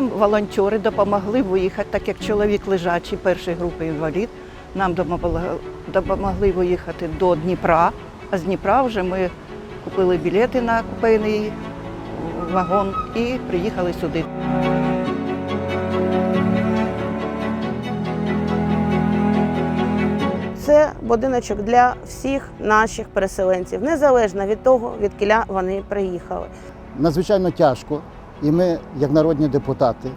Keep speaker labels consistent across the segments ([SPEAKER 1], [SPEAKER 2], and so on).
[SPEAKER 1] волонтери допомогли виїхати, так як чоловік лежачий першої групи інвалід. Нам допомогли- допомогли виїхати до Дніпра, а з Дніпра вже ми купили білети на купейний вагон і приїхали сюди.
[SPEAKER 2] Це будиночок для всіх наших переселенців, незалежно від того, від кіля вони приїхали.
[SPEAKER 3] Надзвичайно тяжко, і ми, як народні депутати,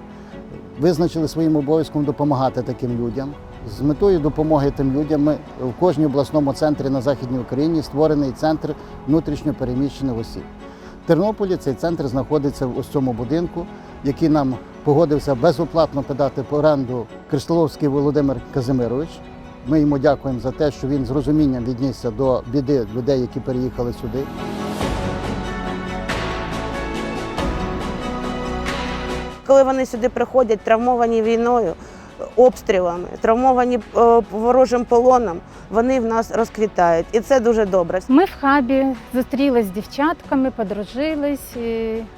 [SPEAKER 3] визначили своїм обов'язком допомагати таким людям. З метою допомоги тим людям ми в кожній обласному центрі на Західній Україні створений центр внутрішньо переміщених осіб. В Тернополі цей центр знаходиться в ось цьому будинку, який нам погодився безоплатно подати по оренду Кришталовський Володимир Казимирович. Ми йому дякуємо за те, що він з розумінням віднісся до біди людей, які переїхали сюди.
[SPEAKER 2] Коли вони сюди приходять, травмовані війною, обстрілами, травмовані е, ворожим полоном, вони в нас розквітають. І це дуже добре.
[SPEAKER 4] Ми в хабі зустрілись з дівчатками, подружились.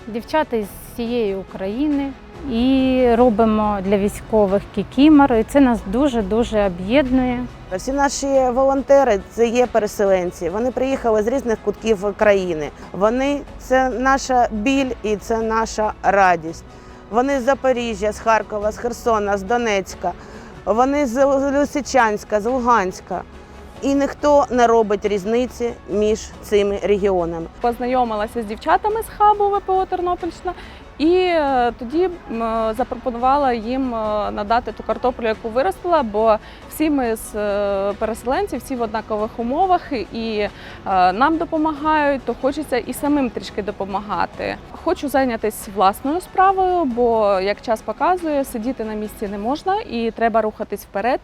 [SPEAKER 4] Дівчата із всієї України і робимо для військових кікімор. І це нас дуже дуже об'єднує.
[SPEAKER 2] Всі наші волонтери це є переселенці. Вони приїхали з різних кутків країни. Вони це наша біль і це наша радість. Вони з Запоріжжя, з Харкова, з Херсона, з Донецька. Вони з Лисичанська, з Луганська. І ніхто не робить різниці між цими регіонами.
[SPEAKER 5] познайомилася з дівчатами з хабу ВПО Тернопільщина, і е, тоді е, запропонувала їм е, надати ту картоплю, яку виростила, бо всі ми з переселенців, всі в однакових умовах, і нам допомагають, то хочеться і самим трішки допомагати. Хочу зайнятися власною справою, бо як час показує, сидіти на місці не можна і треба рухатись вперед.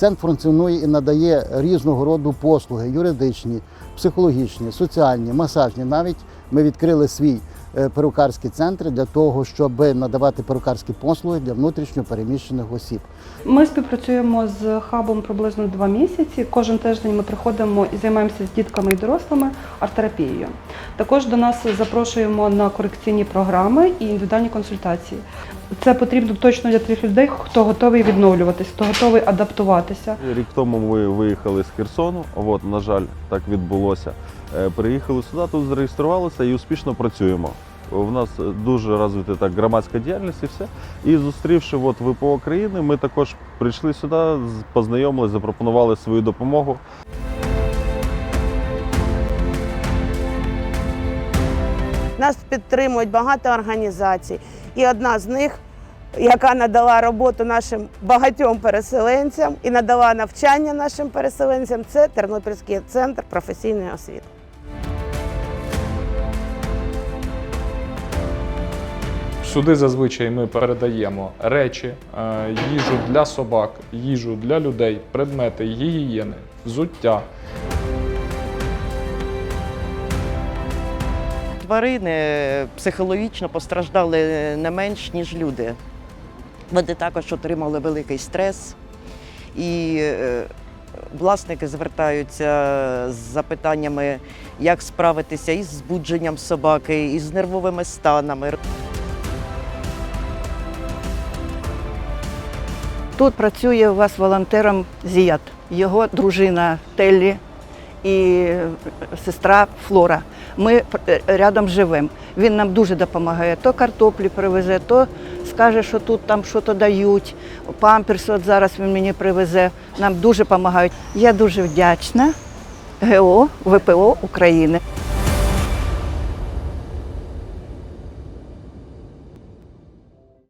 [SPEAKER 3] Центр функціонує і надає різного роду послуги юридичні, психологічні, соціальні, масажні. Навіть ми відкрили свій е, перукарський центр для того, щоб надавати перукарські послуги для внутрішньо переміщених осіб.
[SPEAKER 6] Ми співпрацюємо з хабом приблизно два місяці. Кожен тиждень ми приходимо і займаємося з дітками і дорослими арт-терапією. Також до нас запрошуємо на корекційні програми і індивідуальні консультації. Це потрібно точно для тих людей, хто готовий відновлюватись, хто готовий адаптуватися.
[SPEAKER 7] Рік тому ми виїхали з Херсону. От, на жаль, так відбулося. Е, Приїхали сюди, тут зареєструвалися і успішно працюємо. У нас дуже розвита так громадська діяльність і все. І зустрівши от ВПО країни, ми також прийшли сюди, познайомилися, запропонували свою допомогу.
[SPEAKER 2] Нас підтримують багато організацій, і одна з них, яка надала роботу нашим багатьом переселенцям і надала навчання нашим переселенцям, це Тернопільський центр професійної освіти.
[SPEAKER 8] Сюди зазвичай ми передаємо речі, е, їжу для собак, їжу для людей, предмети гігієни, взуття.
[SPEAKER 9] Тварини психологічно постраждали не менш, ніж люди. Вони також отримали великий стрес, і е, власники звертаються з запитаннями, як справитися із збудженням собаки, із нервовими станами.
[SPEAKER 1] Тут працює у вас волонтером Зіят, його дружина Теллі і сестра Флора. Ми е, рядом живемо. Він нам дуже допомагає. То картоплі привезе, то скаже, що тут там щось дають. Памперс от зараз він мені привезе. Нам дуже допомагають. Я дуже вдячна ГО ВПО України.